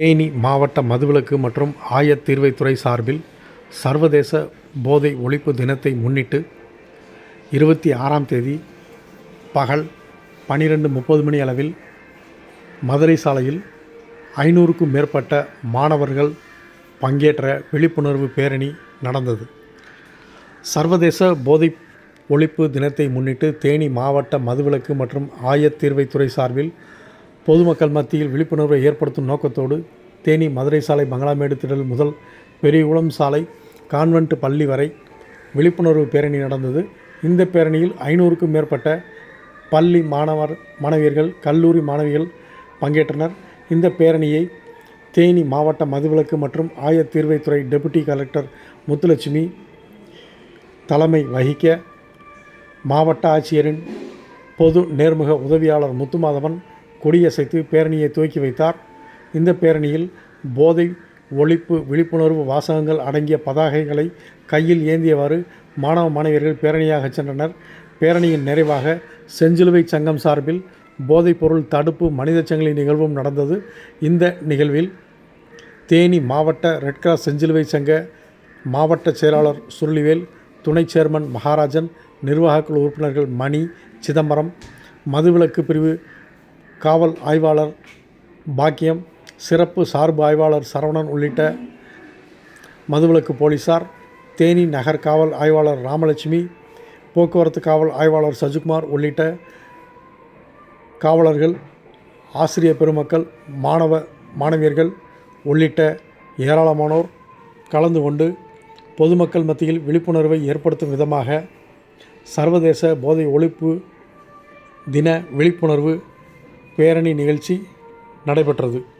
தேனி மாவட்ட மதுவிலக்கு மற்றும் ஆயத்தீர்வைத்துறை சார்பில் சர்வதேச போதை ஒழிப்பு தினத்தை முன்னிட்டு இருபத்தி ஆறாம் தேதி பகல் பன்னிரெண்டு முப்பது மணி அளவில் மதுரை சாலையில் ஐநூறுக்கும் மேற்பட்ட மாணவர்கள் பங்கேற்ற விழிப்புணர்வு பேரணி நடந்தது. சர்வதேச போதை ஒழிப்பு தினத்தை முன்னிட்டு தேனி மாவட்ட மதுவிலக்கு மற்றும் ஆயத்தீர்வைத்துறை சார்பில் பொதுமக்கள் மத்தியில் விழிப்புணர்வை ஏற்படுத்தும் நோக்கத்தோடு தேனி மதுரை சாலை மங்களாமேடு திடல் முதல் பெரியகுளம் சாலை கான்வென்ட் பள்ளி வரை விழிப்புணர்வு பேரணி நடந்தது. இந்த பேரணியில் ஐநூறுக்கும் மேற்பட்ட பள்ளி மாணவர் மாணவியர்கள் கல்லூரி மாணவிகள் பங்கேற்றனர். இந்த பேரணியை தேனி மாவட்ட மதுவிலக்கு மற்றும் ஆயத்தீர்வைத்துறை டெபுட்டி கலெக்டர் முத்துலட்சுமி தலைமை வகிக்க மாவட்ட ஆட்சியரின் பொது நேர்முக உதவியாளர் முத்துமாதவன் கொடியசைத்து பேரணியை துவக்கி வைத்தார். இந்த பேரணியில் போதை ஒழிப்பு விழிப்புணர்வு வாசகங்கள் அடங்கிய பதாகைகளை கையில் ஏந்தியவாறு மாணவ மாணவியர்கள் பேரணியாக சென்றனர். பேரணியின் நிறைவாக செஞ்சிலுவை சங்கம் சார்பில் போதைப்பொருள் தடுப்பு மனித சங்கிலி நிகழ்வும் நடந்தது. இந்த நிகழ்வில் தேனி மாவட்ட ரெட் கிராஸ் செஞ்சிலுவை சங்க மாவட்ட செயலாளர் சுருளிவேல் துணை சேர்மன் மகாராஜன் நிர்வாகக்குழு உறுப்பினர்கள் மணி சிதம்பரம் மதுவிலக்கு பிரிவு காவல் ஆய்வாளர் பாக்கியம் சிறப்பு சார்பு ஆய்வாளர் சரவணன் உள்ளிட்ட மதுவிலக்கு போலீசார் தேனி நகர் காவல் ஆய்வாளர் ராமலட்சுமி போக்குவரத்து காவல் ஆய்வாளர் சஜுகுமார் உள்ளிட்ட காவலர்கள் ஆசிரியர் பெருமக்கள் மாணவ மாணவியர்கள் உள்ளிட்ட ஏராளமானோர் கலந்து கொண்டு பொதுமக்கள் மத்தியில் விழிப்புணர்வை ஏற்படுத்தும் விதமாக சர்வதேச போதை ஒழிப்பு தின விழிப்புணர்வு பேரணி நிகழ்ச்சி நடைபெற்றது.